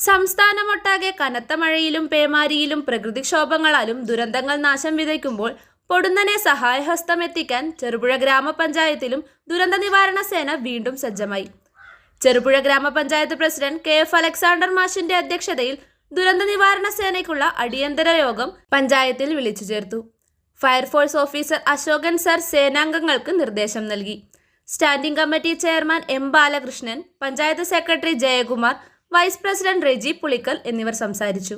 സംസ്ഥാനമൊട്ടാകെ കനത്ത മഴയിലും പേമാരിയിലും പ്രകൃതിക്ഷോഭങ്ങളാലും ദുരന്തങ്ങൾ നാശം വിതയ്ക്കുമ്പോൾ പൊടുന്നനെ സഹായഹസ്തം സഹായഹസ്തമെത്തിക്കാൻ ചെറുപുഴ ഗ്രാമപഞ്ചായത്തിലും ദുരന്ത നിവാരണ സേന വീണ്ടും സജ്ജമായി. ചെറുപുഴ ഗ്രാമപഞ്ചായത്ത് പ്രസിഡന്റ് കെ എഫ് അലക്സാണ്ടർ മാഷിന്റെ അധ്യക്ഷതയിൽ ദുരന്ത നിവാരണ സേനയ്ക്കുള്ള അടിയന്തര യോഗം പഞ്ചായത്തിൽ വിളിച്ചു ചേർത്തു. ഫയർഫോഴ്സ് ഓഫീസർ അശോകൻ സർ സേനാംഗങ്ങൾക്ക് നിർദ്ദേശം നൽകി. Standing committee chairman M Balakrishnan panchayat secretary Jayakumar vice president Reji Pulickal എന്നിവർ സംസാരിച്ചു.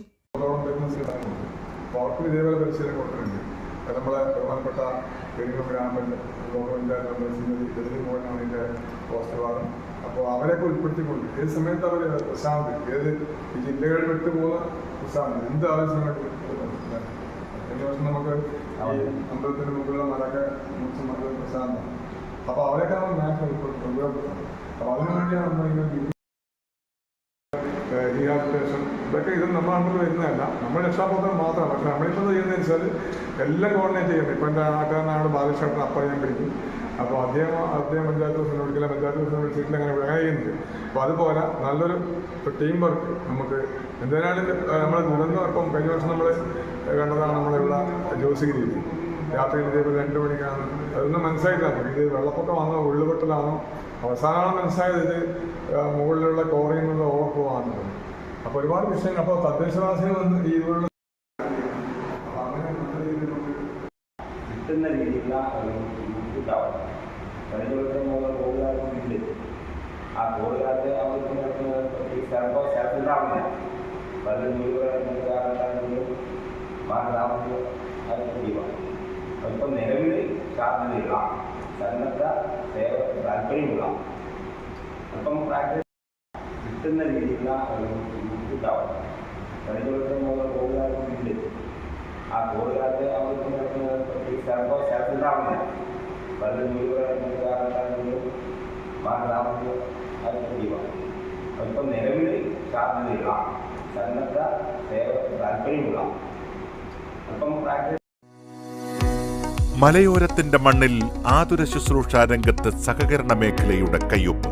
അപ്പോൾ അവരെയൊക്കെ ഉൾപ്പെടുത്തിക്കൊണ്ട് ഏത് സമയത്ത് അവർ പ്രശാന്തി ഏത് ഈ ജില്ലകളിൽ വിട്ടു പോകുന്ന പ്രശാന്ത് എന്ത് ആവശ്യമായിട്ട് കഴിഞ്ഞ വർഷം നമുക്ക് അമ്പലത്തിന് മുമ്പിലുള്ള മലക്കെ മകൾ അപ്പോൾ അവരെയൊക്കെ നമ്മൾ മാക്സിമം ഉൾപ്പെടുത്തും അപ്പോൾ അതിനു വേണ്ടിയാണ് നമ്മൾ ഇതൊക്കെ ഇത് നമ്മൾ അണ്ടർ വരുന്നതല്ല. നമ്മൾ രക്ഷാപ്രവർത്തനം മാത്രമാണ്. പക്ഷെ നമ്മളിപ്പോൾ ചെയ്യുന്നത് വെച്ചാൽ എല്ലാം കോർഡിനേറ്റ് ചെയ്യുന്നത് ഇപ്പം എന്റെ നാട്ടുകാരനാണ് ബാലകൃഷ്ണൻ അപ്പം ഞാൻ പിടിക്കും അപ്പോൾ അദ്ദേഹം അദ്ദേഹം പഞ്ചായത്ത് പ്രസിഡന്റ് വിളിക്കില്ല പഞ്ചായത്ത് പ്രസിഡന്റ് വിളിച്ചിട്ടില്ല അങ്ങനെ അങ്ങനെ ചെയ്യുന്നുണ്ട് അപ്പോൾ അതുപോലെ നല്ലൊരു ടീം വർക്ക് നമുക്ക് എന്തായാലും നമ്മൾ ദുരന്തം ഇപ്പം കഴിഞ്ഞ വർഷം നമ്മൾ കണ്ടതാണ് നമ്മളിവിടെ ജോസിഗിരി രാത്രിയിൽ ഇതേപോലെ രണ്ട് മണിക്കാണ്. അതൊന്നും മനസ്സിലായിട്ടാണ് ഇത് വെള്ളപ്പൊക്കമാണോ ഉള്ളുപൊട്ടലാണോ അവസാനമാണ് മനസ്സിലായത് ഇത് മുകളിലുള്ള മുകളിലുള്ള അപ്പോൾ ഒരുപാട് വിഷയങ്ങൾ. അപ്പോൾ തദ്ദേശവാസികൾ വന്ന് ഇതുപോലുള്ള കിട്ടുന്ന രീതിയിലുള്ള ഉണ്ടാവും കഴിഞ്ഞ വർഷം നമ്മൾ കോവിഡാകുന്നുണ്ട് ആ കോവിഡാകത്ത് അവർക്ക് ചിലപ്പോൾ സ്ഥലത്തുണ്ടാവില്ല പല മുഴുവനും മാതാവ് അത് ചെയ്യുക ഇപ്പം നിലവിൽ സാധ്യതയുള്ള സന്നദ്ധ സേവ താല്പര്യമുള്ള അപ്പം പ്രാക്ടീസ് കിട്ടുന്ന രീതിയിലുള്ള ഉണ്ടാവും ആ കോവിഡാകത്ത് അവർക്ക് ചിലപ്പോൾ ഇപ്പം നിലവിൽ സാധ്യതയുള്ള സന്നദ്ധ സേവ താല്പര്യമുള്ള അപ്പം പ്രാക്ടീസ് മലയോരത്തിന്റെ മണ്ണിൽ ആതുര ശുശ്രൂഷ രംഗത്ത് സഹകരണ മേഖലയുടെ കയ്യൊപ്പ്.